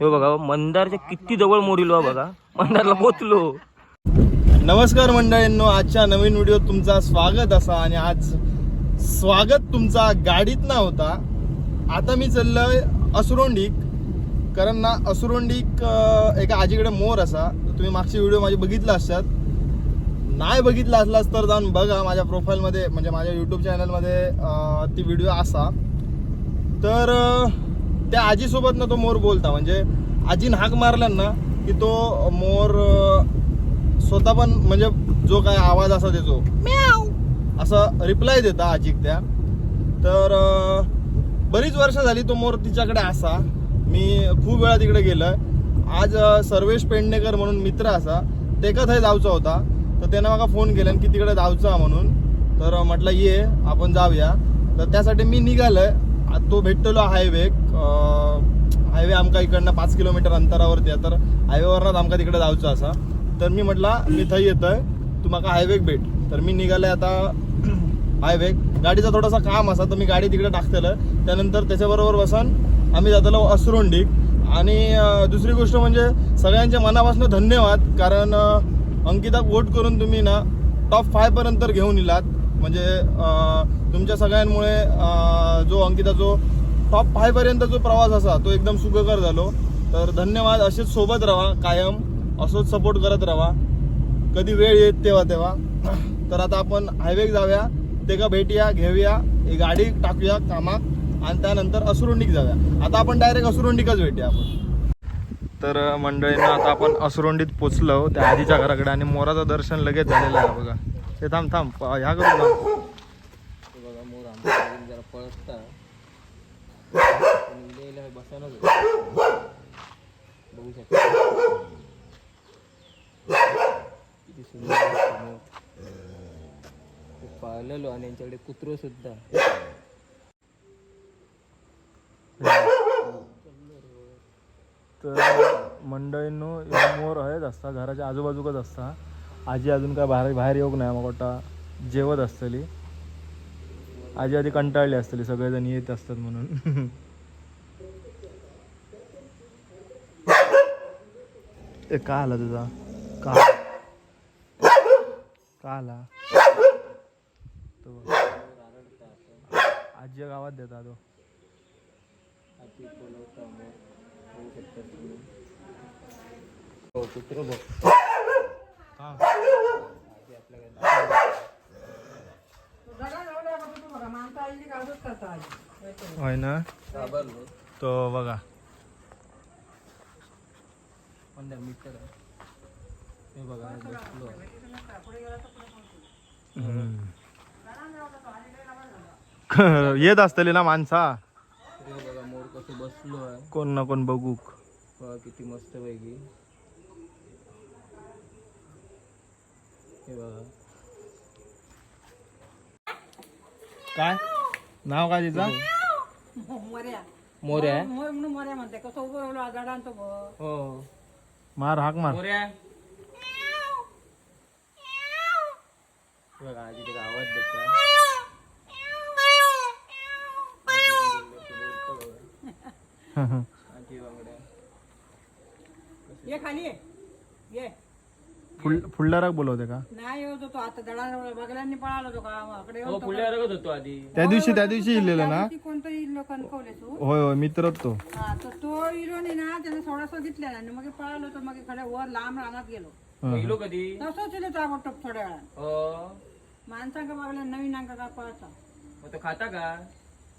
हे बघा मंदारच्या किती जवळ मोरील बघा. मंदारला पोचलो. नमस्कार मंडळींनो आजच्या नवीन व्हिडिओत तुमचा स्वागत असा आणि आज स्वागत तुमचा गाडीत ना होता. आता मी चाललोय असुरोंडीक कारण ना असुरोंडीक एका आजीकडे मोर असा. तुम्ही मागची व्हिडिओ माझी बघितला असतात. नाही बघितला असलास तर जाऊन बघा माझ्या प्रोफाईलमध्ये म्हणजे माझ्या यूट्यूब चॅनलमध्ये ती व्हिडिओ असा. तर त्या आजीसोबत ना तो मोर बोलता. म्हणजे आजीन हाक मारला ना की तो मोर स्वतः पण म्हणजे जो काय आवाज असा देतो. असं रिप्लाय देता आजीक त्या तर बरीच वर्ष झाली तो मोर तिच्याकडे असा. मी खूप वेळा तिकडे गेलोय. आज सर्वेश पेडणेकर म्हणून मित्र असा. तेका थंय जावचा होता. तर त्यानं मला फोन केला की तिकडे जावचा म्हणून. तर म्हटलं ये आपण जाऊया. तर त्यासाठी मी निघालोय. तो भेटलेलो हायवे हायवे आमका इकडनं पाच किलोमीटर अंतरावरती आहे. तर हायवेवरनंच आमका तिकडे जायचं असा. तर मी म्हटला मी थंय येतोय. तू माका हायवेक भेट. तर मी निघालोय आता हायवे. गाडीचा थोडासा काम असा तर मी गाडी तिकडे टाकतेलं. त्यानंतर त्याच्याबरोबर बसून आम्ही जातलो असरोंडी. आणि दुसरी गोष्ट म्हणजे सगळ्यांच्या मनापासून धन्यवाद. कारण अंकिता वोट करून तुम्ही ना टॉप फायपर्यंत घेऊन इलात. म्हणजे तुमच्या सगळ्यांमुळे जो अंकिता जो टॉप फायपर्यंत जो प्रवास असा तो एकदम सुखकर झालो. तर धन्यवाद. असेच सोबत राहा कायम. असंच सपोर्ट करत राहा. कधी वेळ येत तेव्हा तेव्हा. तर आता आपण हायवे जाऊया. ते का भेटूया घेऊया. एक गाडी टाकूया कामात. आणि त्यानंतर असुरुंडीक जाऊया. आता आपण डायरेक्ट असुरुंडीकच भेटूया आपण. तर मंडळीनं आता आपण असुरुंडीत पोचलो. त्या आजीच्या घराकडे आणि मोराचं दर्शन लगेच झालेलं आहे बघा. ते थांब थांब ह्या करू बघा मोर आमच्या जरा पळता. बसायला बघू शकता. किती सुंदर पाळलेलो आणि यांच्याकडे कुत्रो सुद्धा. तर मंडळींनो मोर हयच असता घराच्या आजूबाजूकच असता आजी अजून काय बाहेर बाहेर येऊक नाही मग वाटता जेवत असतली. आजी आधी कंटाळली असतली सगळेजण येत असतात म्हणून. ए का आला तुझा? का? का आला? तो. आजी गावात देता तो. हो कुत्रो बघ. होय ना? तो बघा. येत असतली ना माणसा? बघा मोर कसं बसलो कोण ना कोण बघूक. बघा किती मस्त पैकी. हे बघा. काय? नाव काय तिचा? मोर्या. मोऱ्या मोर म्हणून मोर्या म्हणते. कसं उभं राहिलो आजाडान तो. हो. मार हाक मार. मोऱ्या बघा आवाज देतो ये खाली ये. ये. फुल फुलदाराक बोलवते का? नाही येत होतो आता दडा बगल्यांनी पळालो तो का? अकडे हो होतो आधी. त्या दिवशी त्या दिवशी इलेलो ना? कणकवले तू? होय होय मित्रच तो हा तर तो इरोनी ना त्याने थोडासा घेतलेला आणि मग पळालो तो मग खड्या वर लांब रानात गेलो. पहिलो कधी? तसंच इलो तो आवडतो थोड्या वेळात हो. माणसांका बघल्या नवीन अंका का पळता? मग तो खाता का?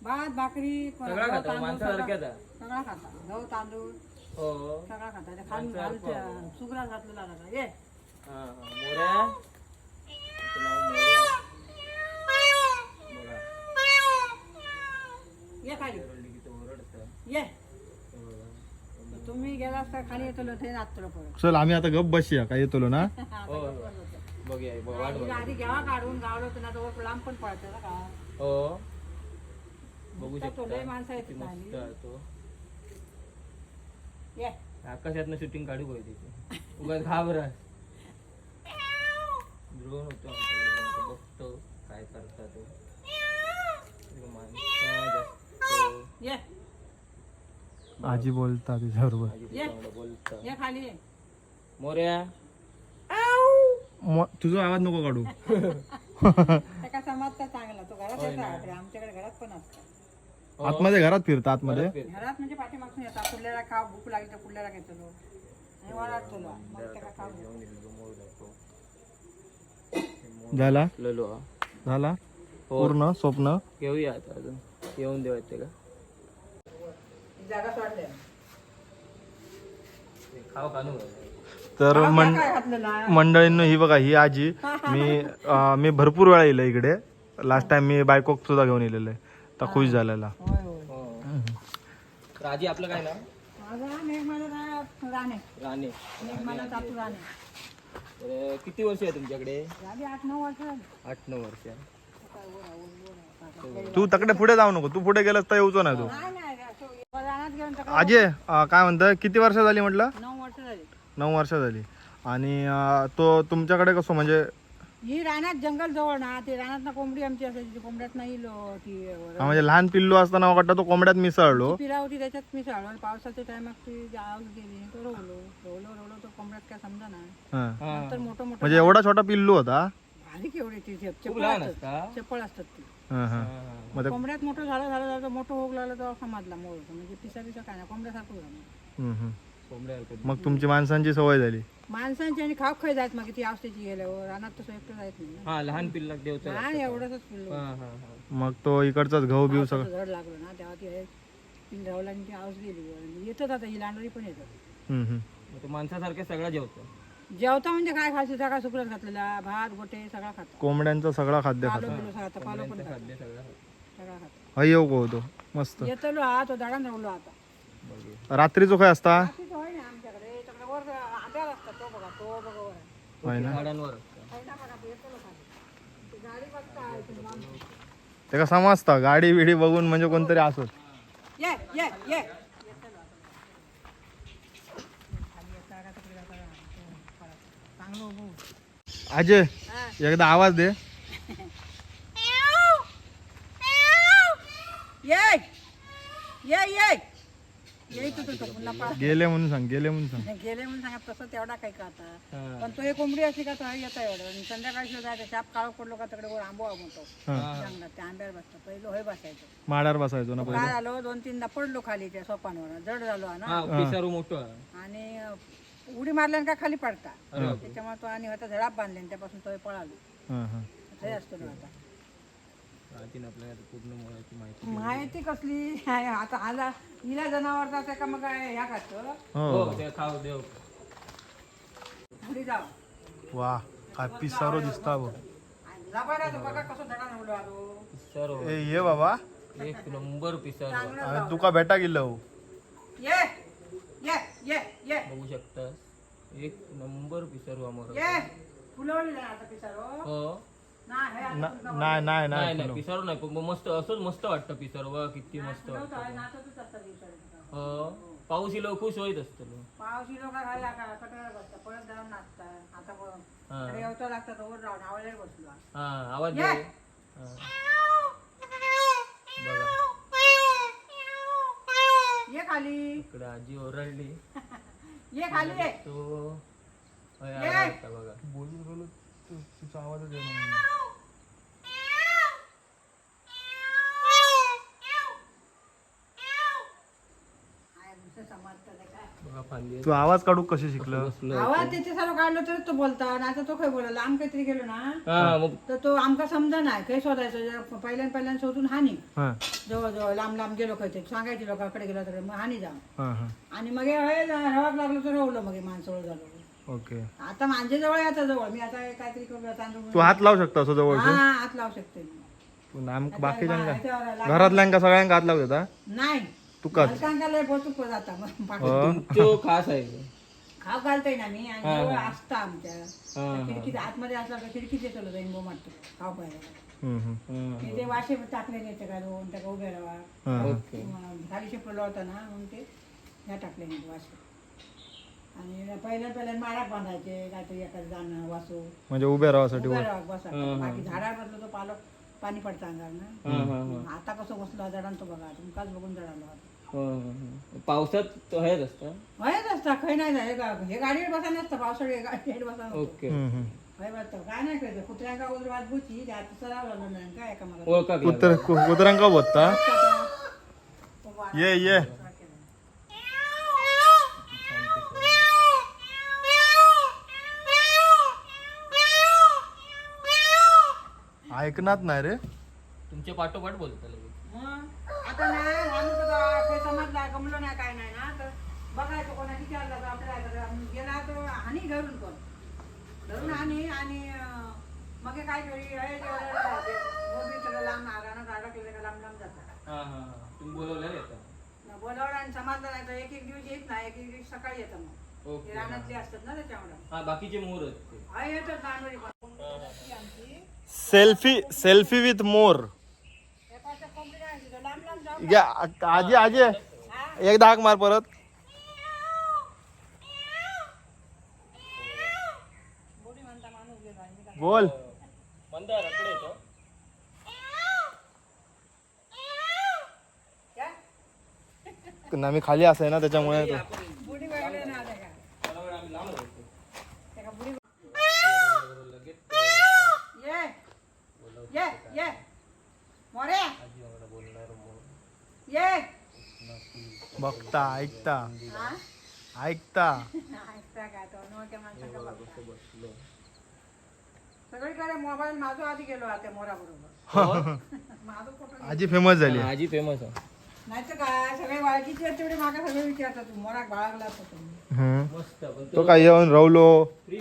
भात भाकरी सगळा गहू, खाता तांदूळ, सगळा सगळा खाता. गहू तांदूळ हो. सगळा खाता. ते खाऊन घालते सुगरा घातलेला ये. हा हा. मोऱ्या? ये खाली. ये. हे तुम्ही गेला असता खाली येतो ते परत. चल आम्ही आता गप बसूया काय येतो ना? हो बघूया ब- वाट बघ आधी घ्यावा काढून गावलं होतं ना लांब पण पळतं ना का? हो. बघू तो शकता लय माणसं आहेत किती खाली. मस्त आहे तो. ये. आकाशातनं शूटिंग काढू पाहिजे उगाच घाबरा ड्रोन होतो बघतो काय करता तो. ये. आजी बोलता तिच्याबरोबर. ये. बोलता. ये खाली ये. मोर्या. म- तुझा आवाज नको काढू. त्याका समजता चांगला तो घरात. आमच्याकडे घरात पण असतात आतमध्ये घरात फिरता आतमध्ये घरात म्हणजे पाठीमागून येतात. कुठल्याला खाव भूक लागली तर कुठल्याला घेतो आणि मग त्याला खाऊ झाला? ललो हा. झाला? हो. पूर्ण स्वप्न? घेऊया आता अजून. येऊन देवायचे का? जागा सोडल्या कानू तर काय घातलेला मंडळींनो ही बघा ही आजी. मी अं, मी भरपूर वेळा येईल इकडे. लास्ट टाइम मी बायकोक सुद्धा घेऊन येलेलं आहे. तर खुश झालेला. होय होय. तर आजी आपलं काय ना माझा मेघमाला रा- राणे. राणे. मेघमाला चातू राणे. तर किती वर्ष आहे तुमच्याकडे? आठ नऊ वर्ष झाली. आठ नऊ वर्ष तू तकडे पुढे जाऊ नको. तू पुढे गेलास तर येऊचो नाही तू अं, काय म्हणतं? किती वर्ष झाली म्हटलं? नऊ वर्ष झाली. नऊ वर्ष झाली. आणि अं, तो तुमच्याकडे कसं म्हणजे ही रानात जंगल जवळ ना ते रानात ना कोंबडी आमची असायची ती कोंबड्यात नाही लो ती हा, म्हणजे लहान पिल्लू असताना वाटतं तो कोंबड्यात मिसळलो. पिरा होती त्याच्यात मी साडवल पावसाच्या टायमात ती आवाज गेली तो रवलो रवलो रवलो तो कोंबड्यात काय समजा ना. हा. नंतर मोठं मोठं म्हणजे एवढा छोटा पिल्लू होता? भारी केवढी ती चप- चप्पल लहान असतात असता चप्पल असतात ती. हा, हा. मग ते- कोंबड्यात मोठं झालं झालं झालं मोठं होऊ लागलं तेव्हा समजला मोळ म्हणजे पिसा पिसा काय ना कोंबड्यासारखं झालं हम्म, हम्म. मग तुमची माणसांची सवय झाली. माणसांची आणि खाप खाय जायत मग ती औषधाची गेल्यावर. रानात तसं एकटं जायत नाही. हा लहान पिल्लाक एवढंच पिल्लू हा हा हा. मग तो इकडचाच गहू बिव सगळं. झड लागलं ना तेव्हा ती हे आणि ती गेली. येतात आता ही लांडरी पण येतात. तो माणसासारखे सगळं जेवतो. जेवता म्हणजे काय खायचं? सगळा सुकरत घातलेला. भात गोटे सगळा खाता कोंबड्यांचा सगळा खाद्य खातो पालो पण खाता खाद्य सगळं. सगळा खाता हा होतो मस्त. येतलो हा तो दडान आता. रात्रीचो काय असता बाकी तो आहे ना आमच्याकडे त्याकडे वर आंब्यावर असतात तो बघा तो बघा वर आहे. होय ना तो. त्याला समजता गाडी बिडी बघून म्हणजे कोणतरी असत का का? अजय. एकदा आवाज दे ये ये ये ये तू तू पुन्हा पळा. गेले म्हणून सांग गेले म्हणून सांग. गेले म्हणून सांगत तसं तेवढा काही का आता हा. पण तो एक कोंबडी असली का तो येता एवढं. आणि संध्याकाळी सुद्धा जायचं शाप काळ पडलो का तिकडे वर आंबो म्हणतो जंगलात त्या आंब्यावर बसतो. पहिलं होय बसायचं. माड्यावर बसायचो ना काय झालो दोन तीनदा पडलो खाली त्या सोपांवर. जड झालो हा ना हा. पिसारू मोठं. आणि उडी मारल्याने का खाली पडता. त्याच्यामुळे तो आणि होता झडाप बांधले आणि त्यापासून तो पळालो. हा, हा. हे असतो ना आता. आपल्याला पूर्ण मुळाची माहिती माहिती कसली? आता आला. हिला जनावर जाते का मग काय ह्या खातं? हो. हो ते खाऊ देव जाव वा काय पिसारो दिसता बघ. ए ये बाबा. एक नंबर पिसारू. तुका भेटा गेलो ये ये ये ये. बघू शकतास. एक नंबर पिसारू अमर ये फुलवली ना आता पिसारो. हो. नाही हे नाही नाही नाही पिसारू नाही पण मस्त असंच मस्त वाटतं पिसारू. बघा किती मस्त वाटतं. हो. पाऊस इलो खुश होईत असतो पावशी लोक खायला का कटाळा बसतात पळत जाऊन नाचतात. आता बघ हा. येवता लागतात वर राहून. आवडले बसलो हा आवाज दे. हा. बघा. ये खाली. इकडे आजी ओरडली. ये खाली ये. तो होय, ये. आला होता बघा. तिचा आवाज आहे, नुसतं समजतं ते आवाज काढू कशी शिकलं? आवाज त्याचे सर्व काढलो तर तो बोलता नाही तर तो काय बोलायला आम काहीतरी गेलो ना हा मग तर तो आमका समजा नाही काही शोधायचं पहिल्यान पहिल्यान शोधून हानी. हा. जवळ जवळ लांब लांब गेलो काहीतरी सांगायचे लोकांकडे गेलो तर मग हानी जा हा हा. आणि मग हे हवे हवाक लागलो तर रवलं मग हे माणसं झालो. ओके. आता माझ्या जवळ आता जवळ. मी आता काहीतरी करू तू हात लावू शकता असं जवळ हा हात लावू शकते लाग- घरातल्यांका सगळ्यांका हात लावू देता? नाही. तुकाच लय बोचूक जाता मग पाठी. हो. तो खास आहे. खाव घालतोय ना मी आणि जवळ असता आमच्या. हा, खिडकीत आतमध्ये असला का खिडकीत येतो जाईन बो मारतो खाव पाहिजे हम्म, हम्म. हा. ते ते वाशे टाकले नाही का दोन त्या उभे राहा हा. ओके. खाली शिपडलं होतं ना म्हणून ते ह्या टाकले नाही वाशे. आणि पहिल्या पहिल्या माळाक बांधायचे काहीतरी एखादं जाणं वासू. म्हणजे उभे राहासाठी उभे राहा बसा. बाकी झाडावर बसलो तो पालक पाणी पडतं अंगावर हा, हा, ना आता कसं बसलो झाडांचं बघा तुमकाच बघून हो, हो, हो. पावसात तो हेच असतं. माहीत असतं खै नाही जाय हे गाडीवर बसा नसतं पावसाळी गाडीवर बसा नसतं. ओके हम्म, हम्म. खै बसतं काय नाही करायचं कुत्र्यांका वगैरे वाट बुची ते आता सरावलं नाही काय एका मला ओळखा की कुत्र कु- कुत्र्यांका बोलता? ये ये. ऐकणार नाही रे. तुमच्या पाठोपाठ बोलता लगेच. मग आता नाही आम्ही सुद्धा काही समजला गमलो नाही काय नाही. ना तर बघायचं कोणा विचारलं तर आपल्याला आम्ही गेला तर हानी धरून पण. धरून हानी आणि मग हे काय सगळं लांब रानात अडकलेलं का लांब लांब जातात हा हा हा. तुम्ही बोलवलं येतं बोलावलं आणि समजलं नाही तर एक एक दिवस येत नाही एक एक दिवस सकाळी येतं मग. रानातले असतात ना त्याच्यामुळे. हा बाकीचे मोर येतात जानवरी पण. आमची सेल्फी सेल्फी विथ मोर एकाच्या कोंबडी आहे तिथं लांब आजी आजी. एकदा हाक मार परत. बोल. ना मी खाली असाय ना त्याच्यामुळे तो- बुडी वेगळे ना आता काय मला वाटलं आम्ही लांब राहतो त्याका बुडी लगेच ये. बघता ऐकता. हा? ऐकता. ऐकता का तो? नोट्या माणसांका बघता. सगळीकडे मोबाईल माझो आधी गेलो आता मोरा बरोबर माझं फोटो आजी फेमस झाली. आजी फेमस आहे. नाही तर काय सगळे वाळकीचे आहेत तेवढे मागा सगळे विचारतात. तू मोराक बाळगला तुम्ही? हम्म. मस्त पण तो काय येऊन रवलो. फ्री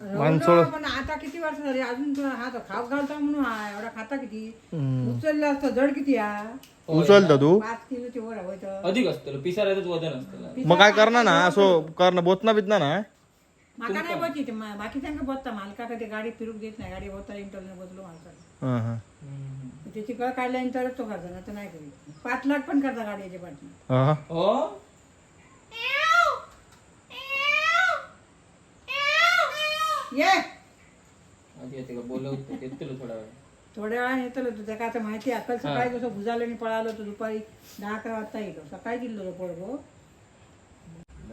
मध्ये होता माणसं- पण आता किती वर्ष झाली? अजून तुला हा तो खाप घालता म्हणून हा एवढा खाता किती. उचललं असतं जड किती हा? उचलता तू? पाच किलोची वर होतं अधिक असतं पिसारायचंच वजन असतं. मग काय करणार ना? असो करणं बोतना बितना ना? माका नाही बची ते बाकीच्यांका बोलता मालका कधी गाडी फिरूक देत नाही गाडी बोलता इंटरने बदलो मालकाला हं, हं. त्याची कळ काढल्याने तरच तो करता ना तर नाही करी पाच लाख पण करता गाडीच्या पाठी हं. हो? ये. आजी येते का? बोलवतो थोडा वेळ. थोड्या वेळाने येतो तू त्याला आता माहिती आहे, अक्कल सकाळी जसं भुजालो आणि पळालो तो दुपारी. दहा अकरा वाजता येतो. सकाळी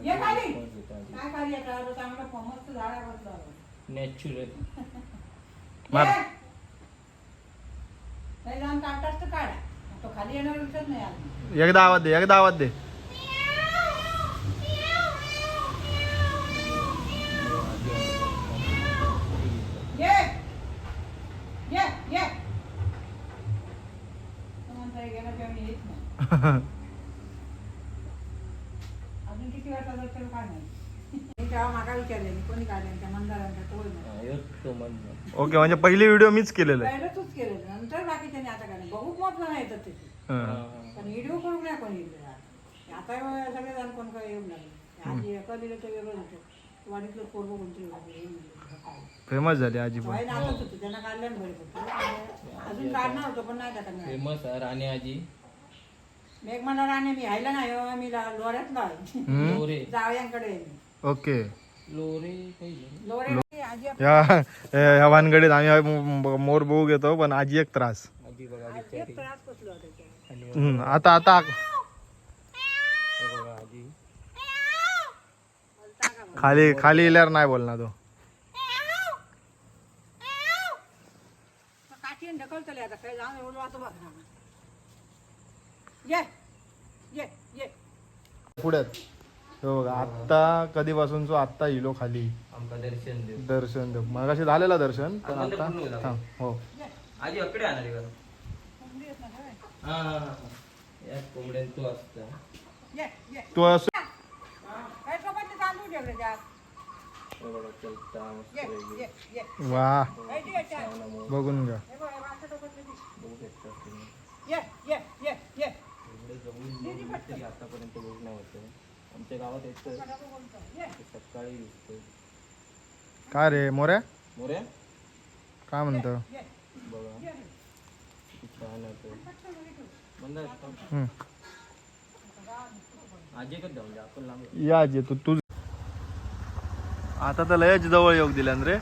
ये खाली. काय चांगला मस्त झाडा बसला नॅचरल मार. नाही जाऊन काढतास तर काढा. तो खाली येणार विचार नाही आला एकदा आवाज दे एकदा आवाज दे ये ये ये तो म्हणतो, "हे गेला तेव्हा मी येत नाही." अजून किती वाजता जातो काय नाही मी तेव्हा मागा विचारले कोणी काढले त्या मंदारांच्या तोड नाही येतो म्हणजे ओके म्हणजे पहिली व्हिडिओ मीच केलेला आहे. पहिलं तूच केलं नंतर बाकीच्याने आता काय बघू मोठं नाही येतात त्याची हं. पण व्हिडिओ करून नाही कोणी येत आता सगळे जण कोण काय येऊन लागले आधी एका दिलं तर वेगळं होतं. वाडीतलं पोरग कोणतरी लागले येऊन गेले सकाळी. फेमस झाली आजी पण. होतं. त्यांना काढलं ना होतं अजून काढणार होतो पण नाही टाकणार फेमस आहे राणी आजी. मेघमंडळ आणि मी हायला नाही हो, मी ला- लोऱ्यातला आहे. हम्म. लोरे. जावयांकडे आहे मी. ओके. लोरे काही नाही. लोरे आजी या या भानगडीत आम्ही मोर बघू घेतो पण आजी एक त्रास. आता आता? खाली खाली इल्यावर नाही बोलणार तो. तो काठीने ढकलतले आता काय जाऊन एवढं वाचू बघ ना. ये ये ये. पुढ्यात हो बघा आत्ता कधीपासून जो आत्ता इलो खाली आमका दर्शन देऊ दर्शन देऊ मगाशी झालेला दर्शन पण आता तर आता पूर्ण झालं. थांब हो आजी अकडे? हा हा, हा. कोंबड्यान तो असता तू असं हे बघा चलता मस्त वेगळी. वा? बघून घ्या बघ, शकता तुम्ही. एवढे जवळून बघून तरी आतापर्यंत बघ नाही होतं आमच्या गावात येतं सकाळी दिसतं काय रे मोऱ्या? मोऱ्या? काय म्हणतो? ये बघा किती छान आहे मंद हम्म. आजी एकच जाऊन द्या आपण लांब या आजी तू तू आता तर लयच जवळ योग दिल्यान रे.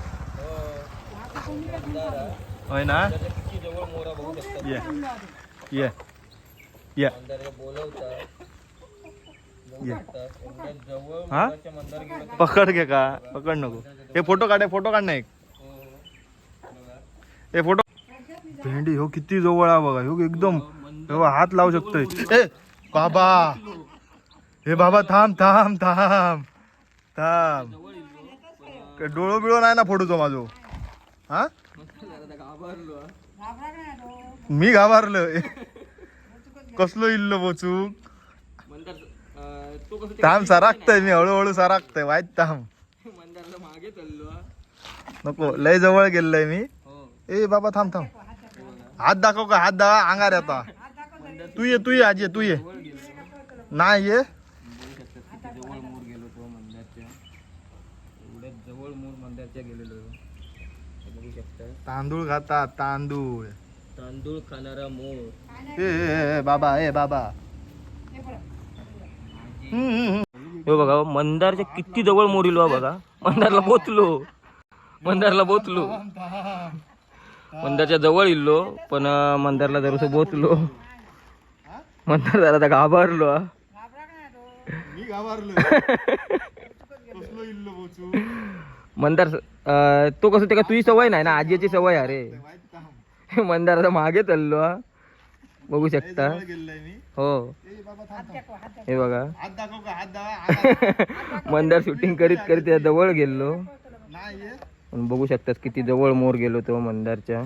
होय ना? किती जवळ मोरा बघू शकता. ये. ये. ये बोलवता. ये. हा? पकड घे का? पकड नको. हे फोटो काढ फोटो काढ ना एक. हे फोटो भेंडी हो किती जवळ आहे बघा. हो एकदम. हो हात लावू शकतोय. ए बाबा. हे बाबा थांब थांब थांब. थांब. डोळो बिळो नाही ना फोटोचो माझो? हा? मी घाबरलो कसलो इल्लो बोचूक? तो कसं थांब सराकतय मी हळूहळू सराकतय वाईट थांब. मंदारला मागे चाललो हा. नको लय जवळ गेलोय मी. हो. ए बाबा थांब थांब. हात दाखव का हात दाखव अंगार आता. तू ये तू ये आजी तू ये. नाही ये. बघू शकतात किती जवळ मोर गेलो तो मंदारच्या. जवळ मोर मंदारच्या गेलेलो हे बघू शकता. तांदूळ खातात तांदूळ. तांदूळ खाणारा मोर. ए, ए ए, बाबा ए बाबा. हे बघा मंदारच्या किती जवळ मोर इलो बघा. मंदारला बोतलो मंदारला बोतलो मंदारच्या जवळ इल्लो पण मंदारला जरासं बोतलो मंदार जरा आता घाबरलो मंदार तो कसं ते का तुझी सवय नाही ना? आजीची सवय अरे. मंदार आता मागे चाललो बघू शकता. हो. हे बघा. मंदार शूटिंग करीत करीत त्या जवळ गेलो. पण बघू शकतात किती जवळ मोर गेलो तो मंदारच्या.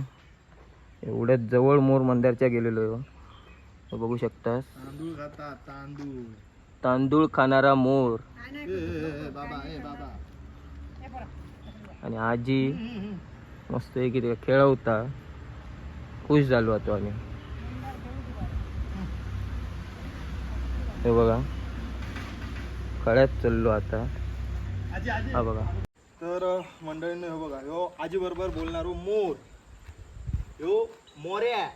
एवढ्यात जवळ मोर मंदारच्या गेलेलो बघू शकतास. तांदूळ खातात तांदूळ. तांदूळ खाणारा मोर. आणि आजी मस्त आहे की ते खेळवता. खुश झालो होतो आम्ही. हे बघा. खळ्यात चाललो आता. हा बघा. तर मंडळींनो हे बघा. ह्यो आजी बरोबर बोलणारो मोर. ह्यो मोऱ्या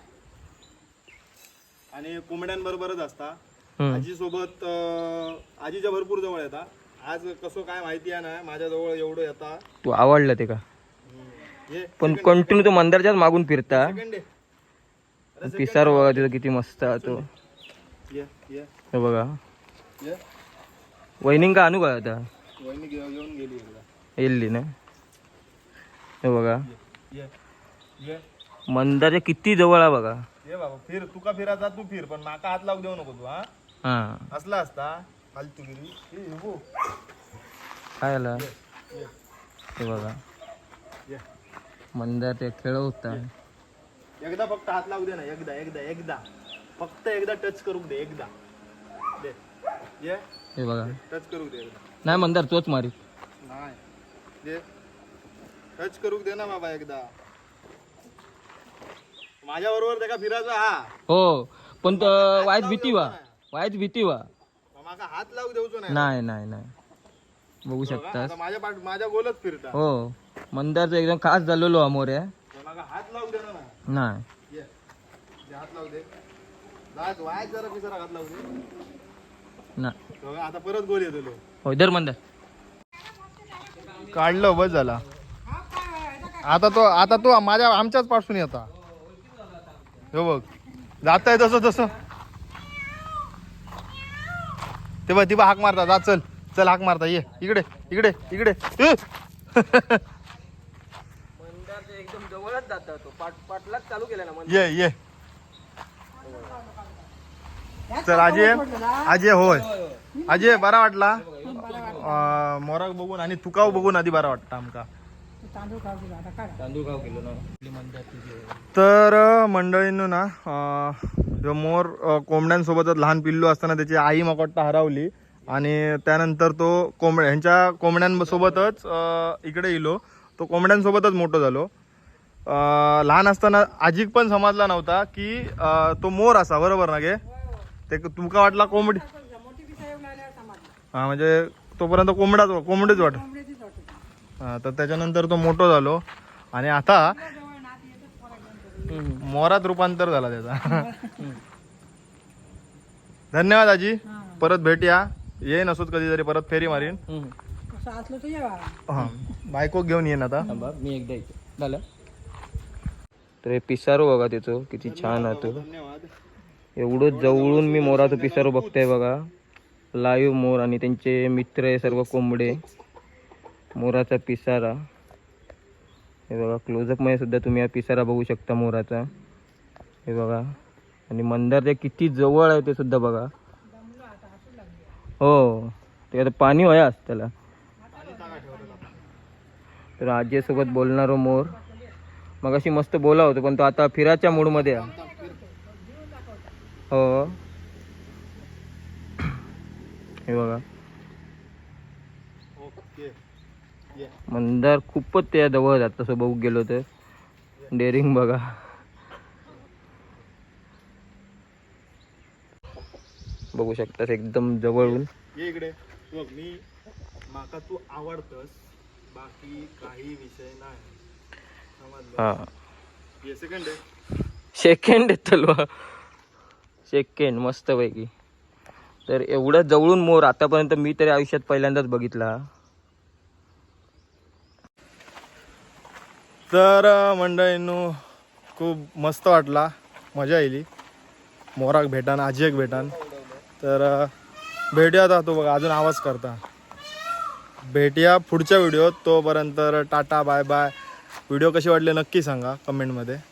आणि कोंबड्यांबरोबरच असता. आजी सोबत आजीच्या भरपूर जवळ येता. आज कसं काय माहिती आहे ना माझ्या जवळ एवढं येता. तू आवडलं ते का? पण कंटिन्यू तो मंदारच्याच मागून फिरता. पिसार बघा तिथं किती मस्त आहे तो. हे बघा. वहिनी का आणू का आता? येल्ली ना? हे बघा. ये ये मंदारच्या किती जवळ आहे बघा. ये बाबा फिर तुका फिरायचा तू फिर पण माका हात लावू देऊ नको तू हा? हा. असला असता हे बघ. काय आला? हे बघा. मंदार ते खेळवता एकदा फक्त हात लावू दे ना एकदा एकदा एकदा. फक्त एकदा टच करू दे एकदा. दे. ये. हे बघा. टच करू दे एकदा. नाही मंदार तोच मारी नाही. दे. टच करू दे ना बाबा एकदा. माझ्या बरोबर त्याला फिरायचा हा. हो पण तो वाईट भीती वा. वाईट भीती वा. माका हात लावू देऊचो नाही नाही नाही नाही. बघू शकतास. आता माझ्या पाठ माझ्या गोलच फिरता. हो. मंदारचा एकदम खास झालेलो अमोर. आहे माका हात लावू दे ना. नाही. ये. दे, हात लावू दे. आता परत गोल येतो हो इधर मंदार. काढलं बस झाला. आता तो आता तो माझ्या आमच्याच पासून येता. हो बघ. जात आहे तसं तसं ते बघ ती बघ हाक मारता. जा चल. चल हाक मारता. ये. इकडे इकडे इकडे. एकदम जवळच जाता तो. पाट पाटलाच चालू केला ना ये ये. चल आजी. आजी होय. आजी बरा वाटला? अं, मोराक बघून आणि तुकाव बघून आधी बरा वाटतं आमका. तांदूळ खाऊ तुला आता काढ तांदूळ गाव केलो ना. मंदारची तर मंडळींनो ना ह्यो मोर कोंबड्यांसोबतच लहान पिल्लू असताना त्याची आई मकोट्टा हरवली आणि त्यानंतर तो कोंबड्या ह्यांच्या कोंबड्यांसोबतच इकडे इलो. तो कोंबड्यांसोबतच मोठं झालो. लहान असताना आजीक पण समजला नव्हता की तो मोर असा बरोबर ना गे? ते तुमका वाटला कोंबडी? हा म्हणजे तोपर्यंत कोंबडाच कोंबडीच वाट. हा, तर त्याच्यानंतर तो मोठो झालो. आणि आता. मोरात रूपांतर झाला त्याचा. धन्यवाद आजी. परत भेटूया. येईन असोच कधीतरी परत फेरी मारीन. हा बायको घेऊन येईन आता. मी एकदा झालं? तर हे पिसारो बघा त्याचं किती छान आहे तो. धन्यवाद. एवढं जवळून मी मोराचं पिसारो बघतोय बघा. लाईव्ह मोर आणि त्यांचे मित्र आहे सर्व कोंबडे. मोराचा पिसारा. हे बघा क्लोजअपमध्ये सुद्धा तुम्ही हा पिसारा बघू शकता मोराचा. हे बघा. आणि मंदारच्या किती जवळ आहे ते सुद्धा बघा. हो. ते आता पाणी वयास त्याला. तर आजीसोबत बोलणारो मोर. मग अशी मस्त बोला होतो पण तो आता फिराच्या मूडमध्ये आहे. हो. हे बघा. मंदार खूपच त्या जवळ जात तसं बघू गेलो तर. डेअरिंग बघा. बघू शकतास एकदम जवळून. इकडे. बघ मी माका तू आवडतस बाकी काही विषय नाही. हा. सेकंड आहे. सेकंड येतलो सेकेंड मस्त पैकी तर एवढं जवळून मोर आतापर्यंत मी तरी आयुष्यात पहिल्यांदाच बघितला. तर अं, मंडळींनो खूप मस्त वाटला. मजा येईल मोराक भेटान आजी एक भेटान. तर भेटूया आता तो बघा अजून आवाज करता. भेटूया पुढच्या व्हिडिओत. तोपर्यंत टाटा बाय बाय. व्हिडिओ कशी वाटले नक्की सांगा कमेंटमध्ये.